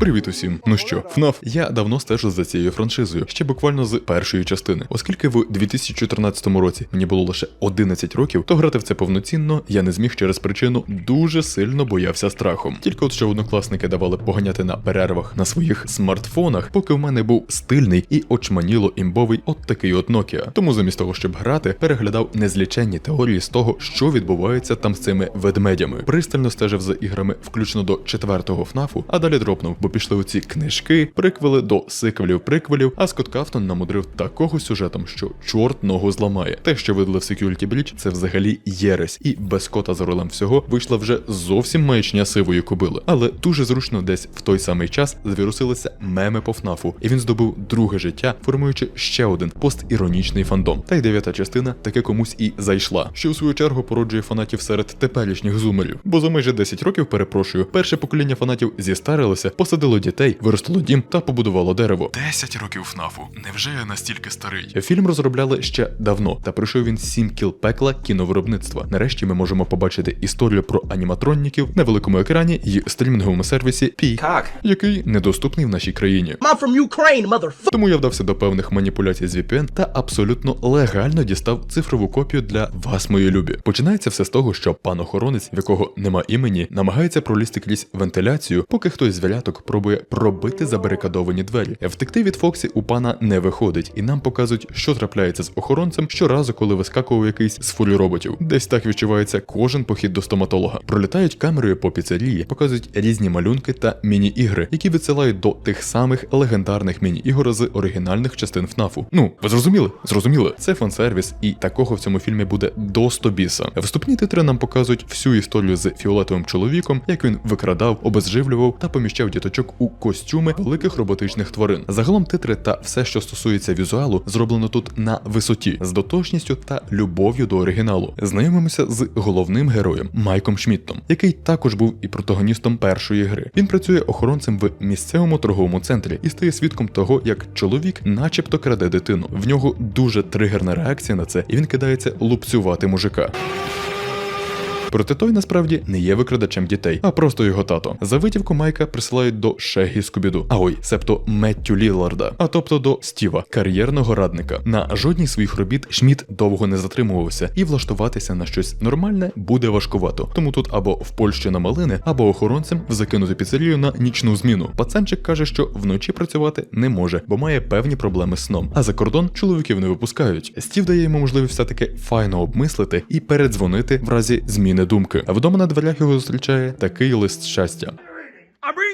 Привіт усім. Ну що, ФНАФ, я давно стежу за цією франшизою, ще буквально з першої частини. Оскільки в 2014 році мені було лише 11 років, то грати в це повноцінно я не зміг через причину дуже сильно боявся страхом. Тільки от що однокласники давали поганяти на перервах на своїх смартфонах, поки в мене був стильний і очманіло імбовий от такий от Nokia. Тому замість того, щоб грати, переглядав незліченні теорії з того, що відбувається там з цими ведмедями. Пристально стежив за іграми, включно до четвертого ФНАФу, а далі дропнув, бо пішли оці книжки, приквели до сиквелів приквелів, а Скотт Кафтон намудрив такого сюжетом, що чорт ногу зламає. Те, що видали в Security Breach, це взагалі єресь, і без кота за ролем всього вийшла вже зовсім маячня сивої кобили. Але дуже зручно десь в той самий час звірусилися меми по ФНАФу, і він здобув друге життя, формуючи ще один постіронічний фандом. Та й дев'ята частина таки комусь і зайшла, що у свою чергу породжує фанатів серед теперішніх зумерів. Бо за майже 10 років, перепрошую, перше покоління фанатів зістарилося, посадило дітей, виростило дім та побудувало дерево. 10 років ФНАФу. Невже я настільки старий? Фільм розробляли ще давно, та пройшов він сім кіл пекла кіновиробництва. Нарешті ми можемо побачити історію про аніматронників на великому екрані і стрімінговому сервісі Пі, Cock. який недоступний в нашій країні. I'm from Ukraine, motherfucker. Тому я вдався до певних маніпуляцій з VPN та абсолютно легально дістав цифрову копію для вас, мої любі. Починається все з того, що пан охоронець, в якого нема імені, намагається пролізти крізь вентиляцію, поки хтось з валяток пробує пробити забарикадовані двері. Втекти від Фоксі у пана не виходить, і нам показують, що трапляється з охоронцем щоразу, коли вискакує якийсь з фурі роботів. Десь так відчувається кожен похід до стоматолога. Пролітають камерою по піцерії, показують різні малюнки та міні-ігри, які відсилають до тих самих легендарних міні-ігор з оригінальних частин ФНАФу. Ну, ви зрозуміли? Зрозуміли. Це фан-сервіс, і такого в цьому фільмі буде до 100 біса. Вступні титри нам показують всю історію з фіолетовим чоловіком, як він викрадав, обезживлював та поміщав діточок у костюми великих роботичних тварин. Загалом титри та все, що стосується візуалу, зроблено тут на висоті, з дотошністю та любов'ю до оригіналу. Знайомимося з головним героєм Майком Шміттом, який також був і протагоністом першої гри. Він працює охоронцем в місцевому торговому центрі і стає свідком того, як чоловік, начебто, краде дитину. В нього дуже тригерна реакція на це, і він кидається лупцювати мужика. Проте той насправді не є викрадачем дітей, а просто його тато. За витівку Майка присилають до Шегі Скубіду, а ой, себто Меттю Ліларда, а тобто до Стіва, кар'єрного радника. На жодній своїх робіт Шміт довго не затримувався, і влаштуватися на щось нормальне буде важкувато. Тому тут або в Польщі на малини, або охоронцем в закинуту піцерію на нічну зміну. Пацанчик каже, що вночі працювати не може, бо має певні проблеми з сном. А за кордон чоловіків не випускають. Стів дає йому можливість все таки файно обмислити і передзвонити в разі зміни думки. А вдома на дверях його зустрічає такий лист щастя.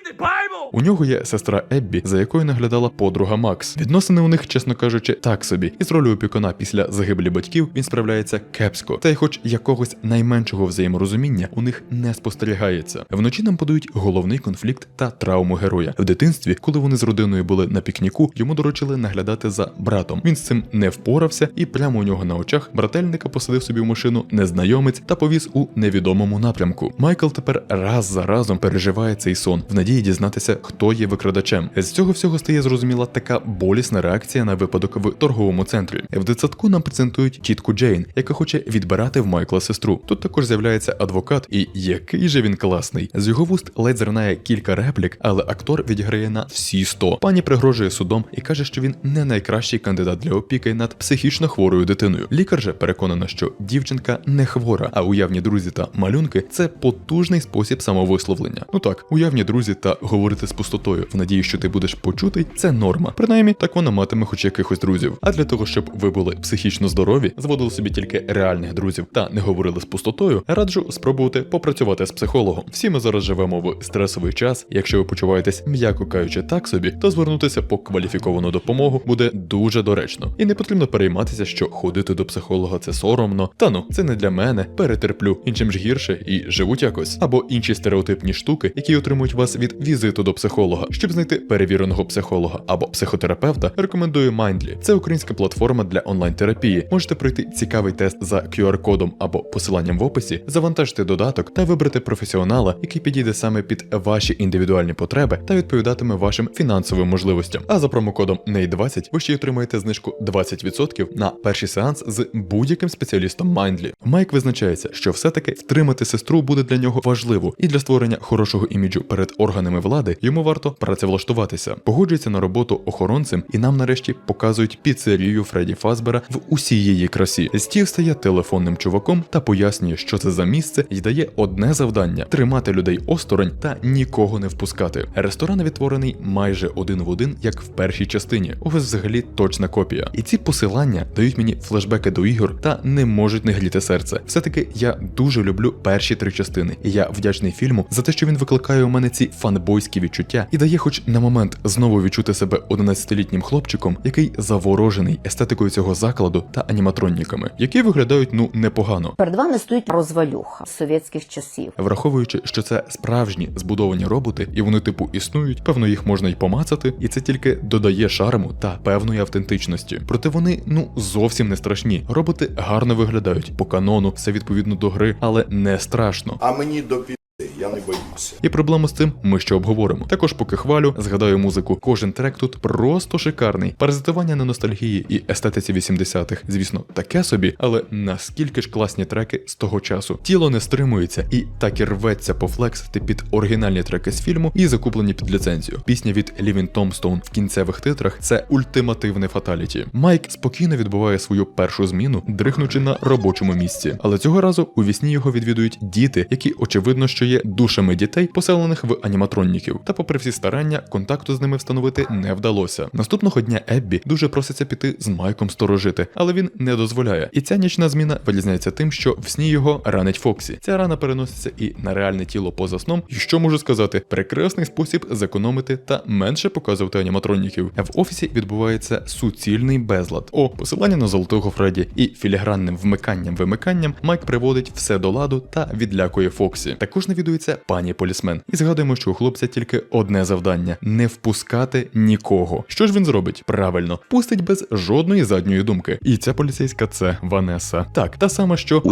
The Bible. У нього є сестра Еббі, за якою наглядала подруга Макс. Відносини у них, чесно кажучи, так собі. І з ролью опікуна після загибелі батьків він справляється кепсько. Та й хоч якогось найменшого взаєморозуміння у них не спостерігається. Вночі нам подають головний конфлікт та травму героя. В дитинстві, коли вони з родиною були на пікніку, йому доручили наглядати за братом. Він з цим не впорався, і прямо у нього на очах брательника посадив собі в машину незнайомець та повіз у невідомому напрямку. Майкл тепер раз за разом переживає цей сон в надії дізнатися, хто є викрадачем. З цього всього стає зрозуміла така болісна реакція на випадок в торговому центрі. В дитсадку нам презентують тітку Джейн, яка хоче відбирати в Майкла сестру. Тут також з'являється адвокат, і який же він класний. З його вуст ледь зринає кілька реплік, але актор відіграє на всі 100. Пані пригрожує судом і каже, що він не найкращий кандидат для опіки над психічно хворою дитиною. Лікар же переконана, що дівчинка не хвора, а уявні друзі та малюнки це потужний спосіб самовисловлення. Ну так, уявні друзі та говорити з пустотою в надії, що ти будеш почутий, це норма. Принаймні, так вона матиме хоч якихось друзів. А для того, щоб ви були психічно здорові, зводили собі тільки реальних друзів та не говорили з пустотою, раджу спробувати попрацювати з психологом. Всі ми зараз живемо в стресовий час. Якщо ви почуваєтесь, м'яко кажучи, так собі, то звернутися по кваліфіковану допомогу буде дуже доречно. І не потрібно перейматися, що ходити до психолога це соромно. Та ну, це не для мене, перетерплю, іншим ж гірше і живуть якось. Або інші стереотипні штуки, які отримують вас від візиту до психолога. Щоб знайти перевіреного психолога або психотерапевта, рекомендую Mindly. Це українська платформа для онлайн-терапії. Можете пройти цікавий тест за QR-кодом або посиланням в описі, завантажити додаток та вибрати професіонала, який підійде саме під ваші індивідуальні потреби та відповідатиме вашим фінансовим можливостям. А за промокодом NEY20 ви ще й отримаєте знижку 20% на перший сеанс з будь-яким спеціалістом Mindly. Майк визначається, що все-таки втримати сестру буде для нього важливо, і для створення хорошого іміджу перед органами влади йому варто працевлаштуватися. Погоджується на роботу охоронцем, і нам нарешті показують піцерію Фредді Фазбера в усій її красі. Стів стає телефонним чуваком та пояснює, що це за місце, і дає одне завдання тримати людей осторонь та нікого не впускати. Ресторан відтворений майже один в один, як в першій частині. Офіс взагалі точна копія. І ці посилання дають мені флешбеки до ігор та не можуть не гріти серце. Все-таки я дуже люблю перші три частини, і я вдячний фільму за те, що він викликає у мене ці фанбойські відчуття і дає, хоч на момент знову відчути себе 11-літнім хлопчиком, який заворожений естетикою цього закладу та аніматроніками, які виглядають ну непогано. Перед вами стоїть розвалюха совєтських часів. Враховуючи, що це справжні збудовані роботи, і вони типу існують, певно, їх можна й помацати, і це тільки додає шарму та певної автентичності. Проте вони ну зовсім не страшні. Роботи гарно виглядають по канону, все відповідно до гри, але не страшно. А мені до пі***, я не боюся. І проблему з цим ми ще обговоримо. Також, поки хвалю, згадаю музику. Кожен трек тут просто шикарний. Паразитування на ностальгії і естетиці 80-х, звісно, таке собі, але наскільки ж класні треки з того часу. Тіло не стримується і так і рветься пофлексити під оригінальні треки з фільму і закуплені під ліцензію. Пісня від Лівін Томстоун в кінцевих титрах це ультимативне фаталіті. Майк спокійно відбуває свою першу зміну, дрихнучи на робочому місці. Але цього разу у вісні його відвідують діти, які очевидно, що є душами дітей, поселених в аніматронників. Та, попри всі старання, контакту з ними встановити не вдалося. Наступного дня Еббі дуже проситься піти з Майком сторожити, але він не дозволяє. І ця нічна зміна вирізняється тим, що в сні його ранить Фоксі. Ця рана переноситься і на реальне тіло поза сном. І що можу сказати? Прекрасний спосіб зекономити та менше показувати аніматроніків. В офісі відбувається суцільний безлад. О, посилання на золотого Фредді і філігранним вмиканням-вимиканням Майк приводить все до ладу та відлякує Фоксі. Також навідується пані полісмен. І згадуємо, що у хлопця тільки одне завдання не впускати нікого. Що ж він зробить? Правильно, пустить без жодної задньої думки. І ця поліцейська це Ванеса. Так, та сама, що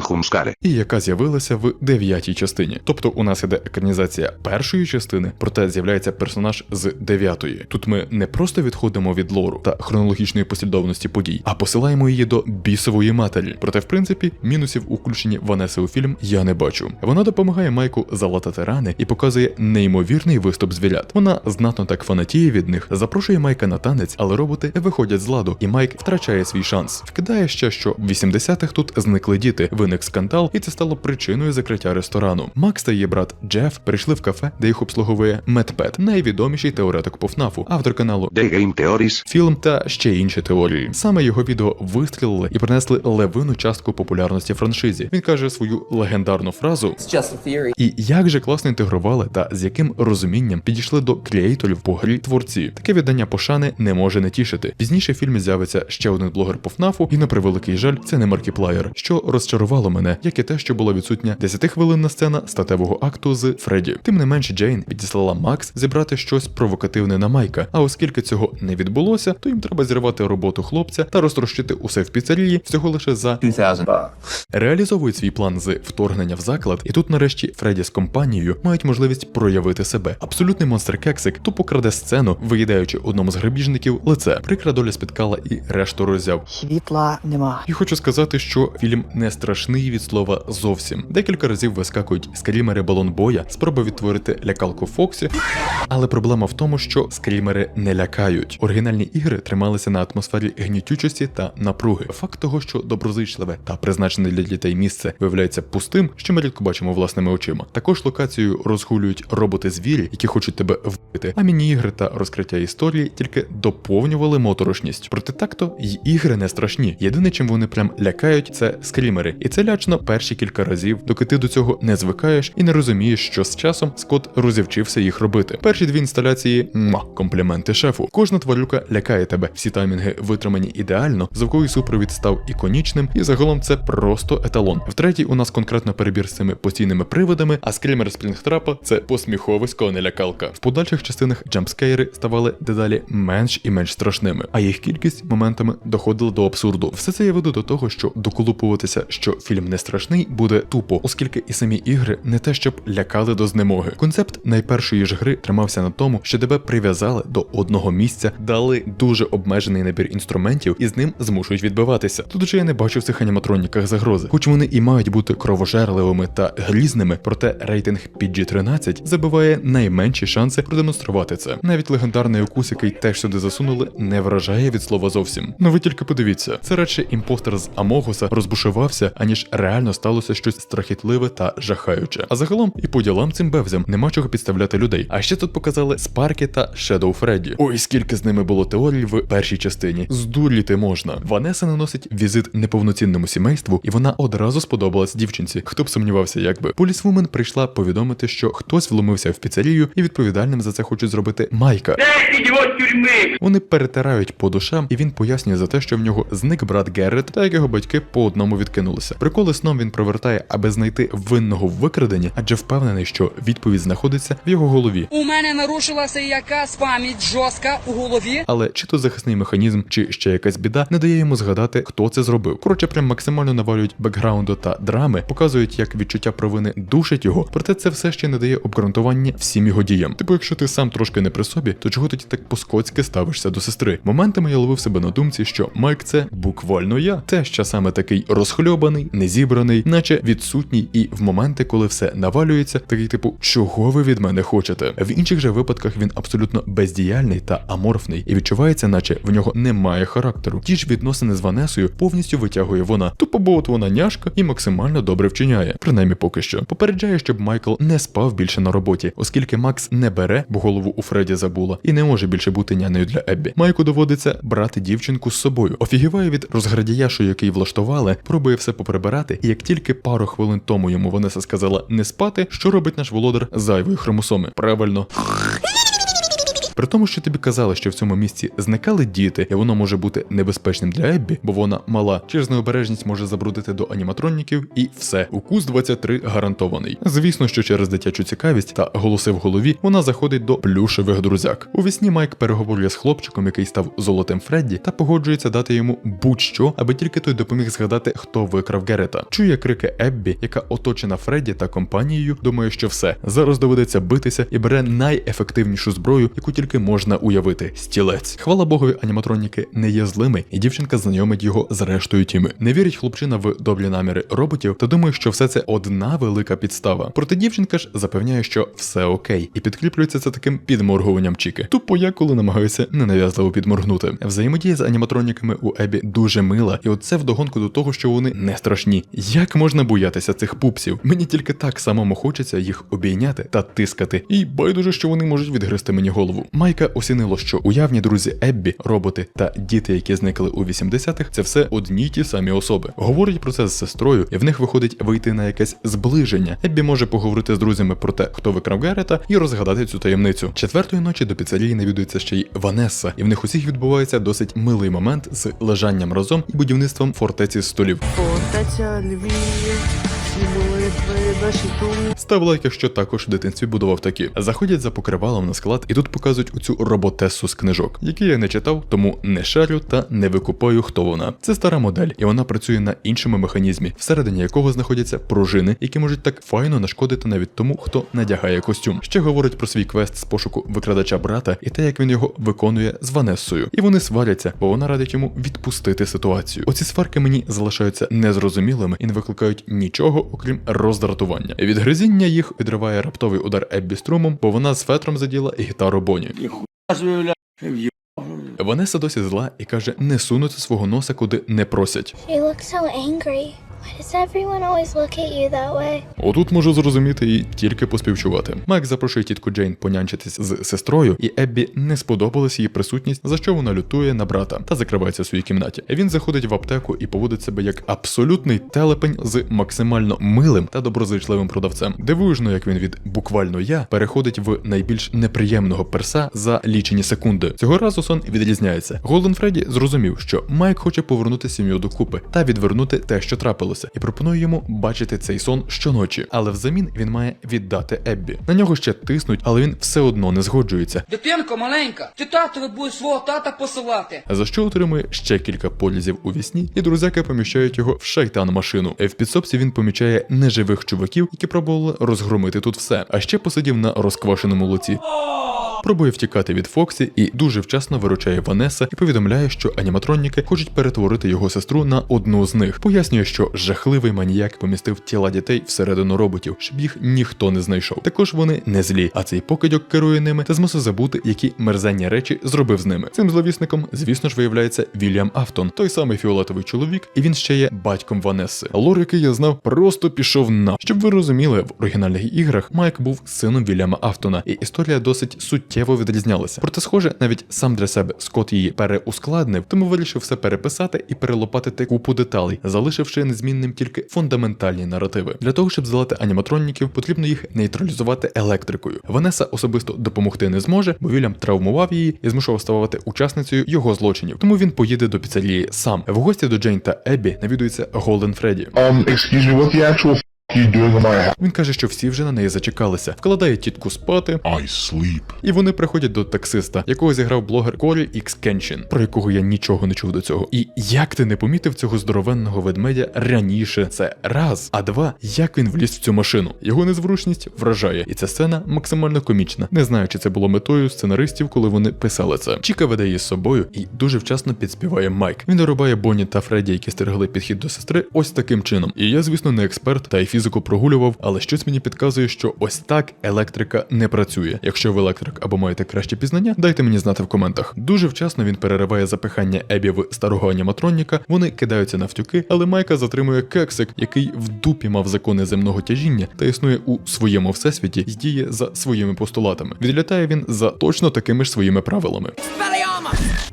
Хумскаре. і яка з'явилася в дев'ятій частині. Тобто у нас іде екранізація першої частини, проте з'являється персонаж з дев'ятої. Тут ми не просто відходимо від лору та хронологічної послідовності подій, а посилаємо її до бісової матері. Проте, в принципі, мінусів у включенні Ванеси у фільм я не бачу. Вона допомагає Майку залатати рани і показує неймовірний виступ звірят. Вона знатно так фанатіє від них, запрошує Майка на танець, але роботи виходять з ладу, і Майк втрачає свій шанс. Вкидає ще, що в 80-х тут зникли діти, виник скандал, і це стало причиною закриття ресторану. Макс та її брат Джеф прийшли в кафе, де їх обслуговує Медпет, найвідоміший теоретик по ФНАФу, автор каналу The Game Theories. фільм та ще інші теорії. Саме його відео вистрілили і принесли левину частку популярності франшизі. Він каже свою легендарну фразу. A theory. І як же класно інтегрували та з яким розумінням підійшли до креаторів по грі творці. Таке віддання пошани не може не тішити. Пізніше в фільмі з'явиться ще один блогер по ФНАФу, і на превеликий жаль, це не Маркіплаєр, що розчарувало мене, як і те, що була відсутня 10-хвилинна сцена статевого акту з Фредді. Тим не менш, Джейн підіслала Макс зібрати щось провокативне на Майка. А оскільки цього не відбулося, то їм треба зірвати роботу хлопця та розтрощити усе в піцерії всього лише за 2000 bucks. реалізовують свій план з вторгнення в заклад, і тут нарешті Фредді з компанією мають можливість проявити себе. Абсолютний монстр кексик тупо краде сцену, виїдаючи одному з грабіжників лице. Прикра доля спіткала і решту роззяв. Світла нема. І хочу сказати, що фільм не страшний від слова зовсім. Декілька разів вискакують скрімери балонбоя, спроба відтворити лякалку Фоксі. Але проблема в тому, що скрімери не лякають. Оригінальні ігри трималися на атмосфері гнітючості та напруги. Факт того, що доброзичливе та призначене для дітей місце виявляється пустим, що ми рідко бачимо власними очима. Також локацію розгулюють роботи-звірі, які хочуть тебе вбити. А міні-ігри та розкриття історії тільки доповнювали моторошність. Проте так-то й ігри не страшні. Єдине, чим вони прям лякають, це скрімери. І це лячно перші кілька разів, доки ти до цього не звикаєш і не розумієш, що з часом Скотт розівчився їх робити. Перші дві інсталяції муа, компліменти шефу. Кожна тварюка лякає тебе. Всі таймінги витримані ідеально, звуковий супровід став іконічним, і загалом це просто еталон. Втретій у нас конкретно перебір з цими постійними приводами, а скрімер Спрінгтрапа це посміховисько, а не лякалка. В подальших частинах джампскейри ставали дедалі менш і менш страшними, а їх кількість моментами доходила до абсурду. Все це я веду до того, що доколупуватися, що фільм не страшний, буде тупо, оскільки і самі ігри не те, щоб лякали до знемоги. Концепт найпершої ж гри тримався на тому, що тебе прив'язали до одного місця, дали дуже обмежений набір інструментів і з ним змушують відбиватися. Тут же я не бачу в цих аніматроніках загрози, хоч вони і мають бути кровожерливими та грізними, проте рейтинг PG-13 забиває найменші шанси продемонструвати це. Навіть легендарний укус, який теж сюди засунули, не вражає від слова зовсім. Ну ви тільки подивіться, це радше імпостер з Амогуса розбушувався, аніж реально сталося щось страхітливе та жахаюче. А загалом і по ділам цим бевзям нема чого підставляти людей. А ще тут показали Спаркі та Шедоу Фредді. Ой, скільки з ними було теорій в першій частині. Здуріти можна. Ванеса наносить візит неповноцінному сімейству, і вона одразу сподобалась дівчинці. Хто б сумнівався, якби. Полісвумен прийшла повідомити, що хтось вломився в піцерію, і відповідальним за це хочуть зробити Майка. Вони перетирають по душам, і він пояснює за те, що в нього зник брат Геррет, та як його батьки по одному відкинулися. Приколи сном він провертає, аби знайти винного в викраденні, адже впевнений, що відповідь знаходиться в його голові. У мене нарушилася якась пам'ять жорстка у голові. Але чи то захисний механізм, чи ще якась біда не дає йому згадати, хто це зробив. Коротше, прям максимально навалюють бекграунду та драми, показують, як відчуття провини душить його, проте це все ще не дає обґрунтування всім його діям. Типу, якщо ти сам трошки не при собі, то чого тоді так по-скотськи ставишся до сестри? Моментами я ловив себе на думці, що Майк це буквально я. Те, що саме такий розхльобаний, незібраний, наче відсутній, і в моменти, коли все навалюється, такий типу, чого ви від мене хочете? В інших же випадках він абсолютно бездіяльний та аморфний, і відчувається, наче в нього немає характеру. Ті ж відносини з Ванесою повністю витягує вона. Тупо бо от вона няшка і максимально добре вчиняє, принаймні поки що. Попереджає, щоб Майкл не спав більше на роботі, оскільки Макс не бере, бо голову у Фредді забула, і не може більше бути нянею для Еббі. Майку доводиться брати дівчинку з собою. Офігіває від розградіяшу, який влаштували, пробує все поприбирати, і як тільки пару хвилин тому йому Ванеса сказала не спати, що робить наш володар зайвої хромосоми. Правильно. При тому, що тобі казали, що в цьому місці зникали діти, і воно може бути небезпечним для Еббі, бо вона мала. Через необережність може забрудити до аніматроніків, і все. Укус 23 гарантований. Звісно, що через дитячу цікавість та голоси в голові вона заходить до плюшевих друзяк. У вісні Майк переговорює з хлопчиком, який став золотим Фредді, та погоджується дати йому будь-що, аби тільки той допоміг згадати, хто викрав Герета. Чує крики Еббі, яка оточена Фредді та компанією. Думає, що все зараз доведеться битися і бере найефективнішу зброю, яку тільки можна уявити стілець. Хвала Богові, аніматроніки не є злими, і дівчинка знайомить його з рештою тіми. Не вірить хлопчина в добрі наміри роботів та думає, що все це одна велика підстава. Проте дівчинка ж запевняє, що все окей, і підкріплюється це таким підморгуванням Чіки. Тупо я коли намагаюся ненав'язливо підморгнути. Взаємодія з аніматроніками у Ебі дуже мила, і оце вдогонку до того, що вони не страшні. Як можна боятися цих пупсів? Мені тільки так самому хочеться їх обійняти та тискати. І байдуже, що вони можуть відгризти мені голову. Майка осінило, що уявні друзі Еббі, роботи та діти, які зникли у 80-х, це все одні й ті самі особи. Говорять про це з сестрою, і в них виходить вийти на якесь зближення. Еббі може поговорити з друзями про те, хто викрав Герета, і розгадати цю таємницю. Четвертої ночі до піцерії навідується ще й Ванесса, і в них усіх відбувається досить милий момент з лежанням разом і будівництвом фортеці столів. Фортеця Львів, Став лайк, якщо також в дитинстві будував такі. Заходять за покривалом на склад і тут показують оцю роботесу з книжок, які я не читав, тому не шарю та не викупаю, хто вона. Це стара модель, і вона працює на іншому механізмі, всередині якого знаходяться пружини, які можуть так файно нашкодити навіть тому, хто надягає костюм. Ще говорить про свій квест з пошуку викрадача брата і те, як він його виконує з Ванессою. І вони сваряться, бо вона радить йому відпустити ситуацію. Оці сварки мені залишаються незрозумілими і не викликають нічого, окрім роздратування. Від гризіння їх відриває раптовий удар Еббі струмом, бо вона з фетром заділа гітару Боні. Ванеса досі зла і каже не сунути свого носа куди не просять. You looks so angry. Why does everyone always? Отут можу зрозуміти і тільки поспівчувати. Майк запрошує тітку Джейн понянчитись з сестрою, і Еббі не сподобалась її присутність, за що вона лютує на брата та закривається в своїй кімнаті. Він заходить в аптеку і поводить себе як абсолютний телепень з максимально милим та доброзичливим продавцем. Дивуюжно, як він від буквально я переходить в найбільш неприємного перса за лічені секунди. Цього разу сон відрізняється. Голден Фредді зрозумів, що Майк хоче повернути сім'ю докупи та відвернути те, що трапилося, і пропонує йому бачити цей сон щоночі. Але взамін він має віддати Еббі. На нього ще тиснуть, але він все одно не згоджується. Дитинко маленька, ти татові будеш свого тата посилати. За що отримує ще кілька полізів у вісні, і друзяки поміщають його в шайтан машину. В підсобці він помічає неживих чуваків, які пробували розгромити тут все. А ще посидів на розквашеному луці. Пробує втікати від Фоксі і дуже вчасно виручає Ванеса і повідомляє, що аніматроніки хочуть перетворити його сестру на одну з них. Пояснює, що жахливий маніяк помістив тіла дітей всередину роботів, щоб їх ніхто не знайшов. Також вони не злі, а цей покидьок керує ними та змусив забути, які мерзенні речі зробив з ними. Цим зловісником, звісно ж, виявляється Вільям Афтон, той самий фіолетовий чоловік, і він ще є батьком Ванеси. Лор, який я знав, просто пішов на. Щоб ви розуміли, в оригінальних іграх Майк був сином Вільяма Афтона, і історія досить суттєво відрізнялася. Проте, схоже, навіть сам для себе Скотт її переускладнив, тому вирішив все переписати і перелопатити купу деталей, залишивши незмінним тільки фундаментальні наративи. Для того, щоб здолати аніматроніків, потрібно їх нейтралізувати електрикою. Ванеса особисто допомогти не зможе, бо Вільям травмував її і змушував ставати учасницею його злочинів. Тому він поїде до піцерії сам. В гості до Джейн та Еббі навідується Голден Фредді. Um, excuse me, what the actual Він каже, що всі вже на неї зачекалися, вкладає тітку спати, I sleep. і вони приходять до таксиста, якого зіграв блогер Корі Ікс Кеншін, про якого я нічого не чув до цього. І як ти не помітив цього здоровенного ведмедя раніше? Це раз. А два, як він вліз в цю машину? Його незворушність вражає, і ця сцена максимально комічна. Не знаю, чи це було метою сценаристів, коли вони писали це. Чіка веде її з собою і дуже вчасно підспіває Майк. Він дорубає Бонні та Фредді, які стерегли підхід до сестри, ось таким чином. І я, звісно, не експерт та й фізику прогулював, але щось мені підказує, що ось так електрика не працює. Якщо ви електрик або маєте краще пізнання, дайте мені знати в коментах. Дуже вчасно він перериває запихання Ебі в старого аніматроніка, вони кидаються на втюки, але Майка затримує кексик, який в дупі мав закони земного тяжіння та існує у своєму всесвіті і діє за своїми постулатами. Відлітає він за точно такими ж своїми правилами.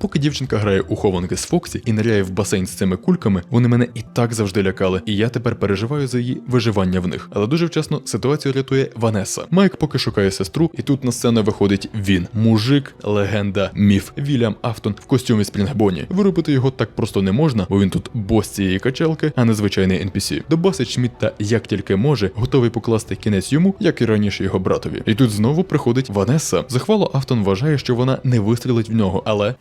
Поки дівчинка грає у хованки з Фоксі і ниряє в басейн з цими кульками, вони мене і так завжди лякали, і я тепер переживаю за її виживання в них. Але дуже вчасно ситуацію рятує Ванеса. Майк поки шукає сестру, і тут на сцену виходить він, мужик, легенда, міф Вільям Афтон в костюмі Спрінгбоні. Виробити його так просто не можна, бо він тут бос цієї качалки, а не звичайний NPC. Добасить Шмідта як тільки може, готовий покласти кінець йому, як і раніше його братові. І тут знову приходить Ванеса. Захвало Афтон вважає, що вона не вистрілить в нього, але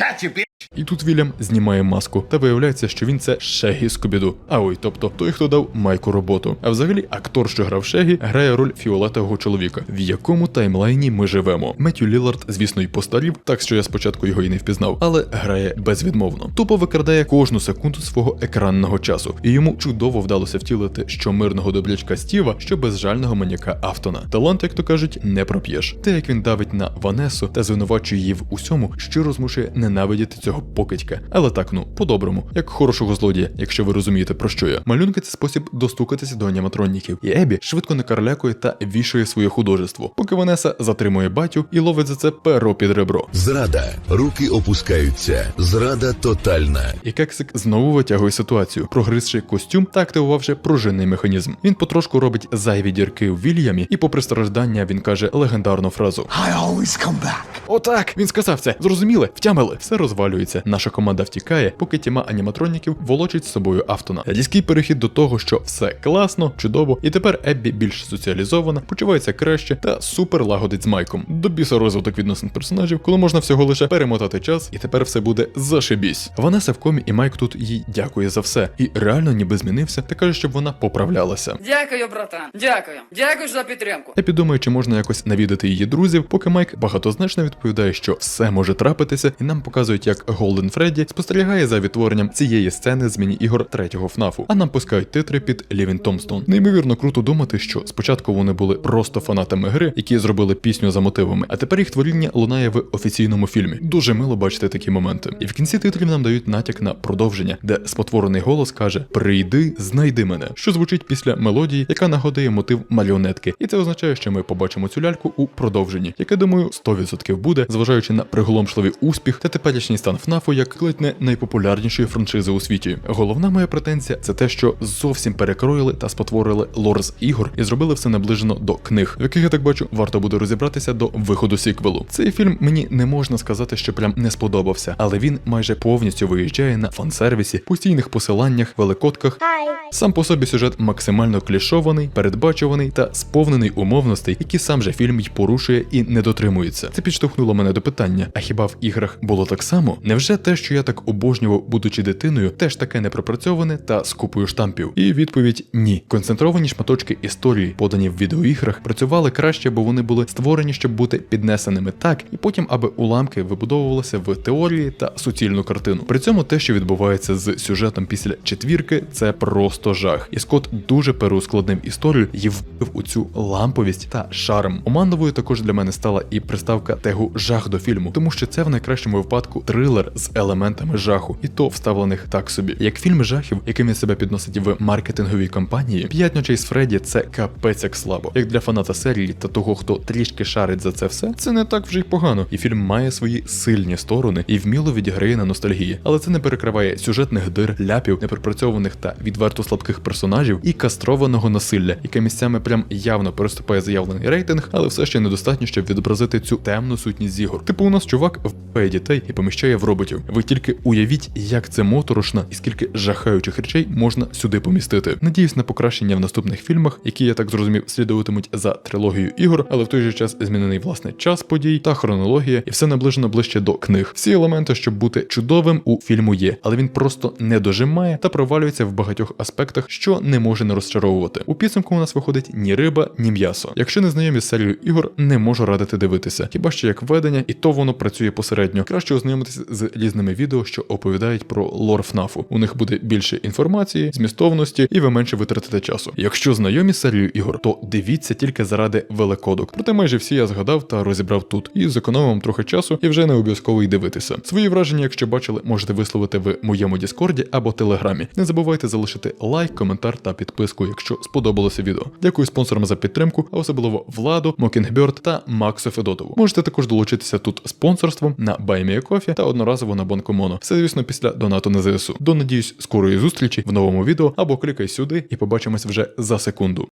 і тут Вільям знімає маску, та виявляється, що він це Шегі Скобіду. А ой, тобто той, хто дав Майку роботу. А взагалі, актор, що грав Шегі, грає роль фіолетового чоловіка, в якому таймлайні ми живемо. Меттю Лілард, звісно, й постарів, так що я спочатку його і не впізнав, але грає безвідмовно. Тупо викрадає кожну секунду свого екранного часу, і йому чудово вдалося втілити що мирного добрячка Стіва, що безжального маніяка Автона. Талант, як то кажуть, не проп'єш. Те, як він давить на Ванесу та звинувачує її в усьому, щиро змушує ненавидіти цього покидька. Але так, ну, по-доброму, як хорошого злодія, якщо ви розумієте про що я. Малюнки це спосіб достукатися до аніматроніків. І Ебі швидко накарлякує та вішає своє художество, поки Ванеса затримує батю і ловить за це перо під ребро. Зрада. Руки опускаються. Зрада тотальна. І кексик знову витягує ситуацію, прогризши костюм та активувавши пружинний механізм. Він потрошку робить зайві дірки у Вільямі, і попри страждання він каже легендарну фразу: I always come back. Отак! Він сказав це. Зрозуміли, втямили. Все розвалюється. Наша команда втікає, поки тіма аніматроніків волочить з собою автона. Різкий перехід до того, що все класно, чудово, і тепер Еббі більш соціалізована, почувається краще та супер лагодить з Майком. До біса розвиток відносин персонажів, коли можна всього лише перемотати час, і тепер все буде зашибісь. Ванеса в комі, і Майк тут їй дякує за все. І реально ніби змінився, та каже, щоб вона поправлялася. Дякую, братан. Дякую. Дякую за підтримку. Епі думає, чи можна якось навідати її друзів, поки Майк багатозначно відповідає, що все може трапитися, і нам показують, як Голден Фредді спостерігає за відтворенням цієї сцени з міні-ігор третього ФНАФу, а нам пускають титри під Лівін Томстон. Неймовірно круто думати, що спочатку вони були просто фанатами гри, які зробили пісню за мотивами, а тепер їх творіння лунає в офіційному фільмі. Дуже мило бачити такі моменти. І в кінці титрів нам дають натяк на продовження, де спотворений голос каже: Прийди, знайди мене, що звучить після мелодії, яка нагодує мотив маріонетки. І це означає, що ми побачимо цю ляльку у продовженні, яке думаю 100% буде, зважаючи на приголомшливий успіх та теперішній стан ФНАФу як ледь не найпопулярнішої франшизи у світі. Головна моя претензія це те, що зовсім перекроїли та спотворили лор з ігор і зробили все наближено до книг, в яких я так бачу, варто буде розібратися до виходу сіквелу. Цей фільм мені не можна сказати, що прям не сподобався, але він майже повністю виїжджає на фансервісі, постійних посиланнях, великодках. Сам по собі сюжет максимально клішований, передбачуваний та сповнений умовностей, які сам же фільм й порушує і не дотримується. Це підштовхнуло мене до питання: а хіба в іграх було так само? Невже те, що я так обожнював, будучи дитиною, теж таке непропрацьоване та з купою штампів? І відповідь ні. Концентрація Шатровані шматочки історії, подані в відеоіграх, працювали краще, бо вони були створені, щоб бути піднесеними так, і потім, аби уламки вибудовувалися в теорії та суцільну картину. При цьому те, що відбувається з сюжетом після четвірки, це просто жах. І Скотт дуже переускладнив історію і вбив у цю ламповість та шарм. Омандовою також для мене стала і приставка тегу жах до фільму, тому що це в найкращому випадку трилер з елементами жаху, і то вставлених так собі. Як фільм жахів, яким він себе підносить в маркетинговій кампанії, п'ять ночей з Фредді це капець як слабо. Як для фаната серії та того, хто трішки шарить за це все, це не так вже й погано. І фільм має свої сильні сторони і вміло відіграє на ностальгії, але це не перекриває сюжетних дир, ляпів, непропрацьованих та відверто слабких персонажів і кастрованого насилля, яке місцями прям явно переступає заявлений рейтинг, але все ще недостатньо, щоб відобразити цю темну сутність ігор. Типу, у нас чувак вбиває дітей і поміщає в роботів. Ви тільки уявіть, як це моторошно і скільки жахаючих речей можна сюди помістити. Надіюсь на покращення в наступних фільмах, які я так зрозумів, слідуватимуть за трилогією ігор, але в той же час змінений власне час подій та хронологія, і все наближено ближче до книг. Всі елементи, щоб бути чудовим, у фільму є, але він просто не дожимає та провалюється в багатьох аспектах, що не може не розчаровувати. У підсумку у нас виходить ні риба, ні м'ясо. Якщо не знайомі з серією ігор, не можу радити дивитися. Хіба що як ведення, і то воно працює посередньо. Краще ознайомитися з різними відео, що оповідають про лор ФНАФу. У них буде більше інформації, змістовності, і ви менше витратите часу. Якщо знайомі з серією ігор, то дивіться тільки заради великодок. Проте майже всі я згадав та розібрав тут. І зекономив вам трохи часу, і вже не обов'язково й дивитися. Свої враження, якщо бачили, можете висловити в моєму Діскорді або Телеграмі. Не забувайте залишити лайк, коментар та підписку, якщо сподобалося відео. Дякую спонсорам за підтримку, а особливо Владу, Мокінгберд та Максу Федотову. Можете також долучитися тут спонсорством на BuyMeACoffee та одноразово на Банкомоно. Все, звісно, після донату на ЗСУ. До надіюсь, скорої зустрічі в новому відео або клікай сюди і побачимось вже за секунду.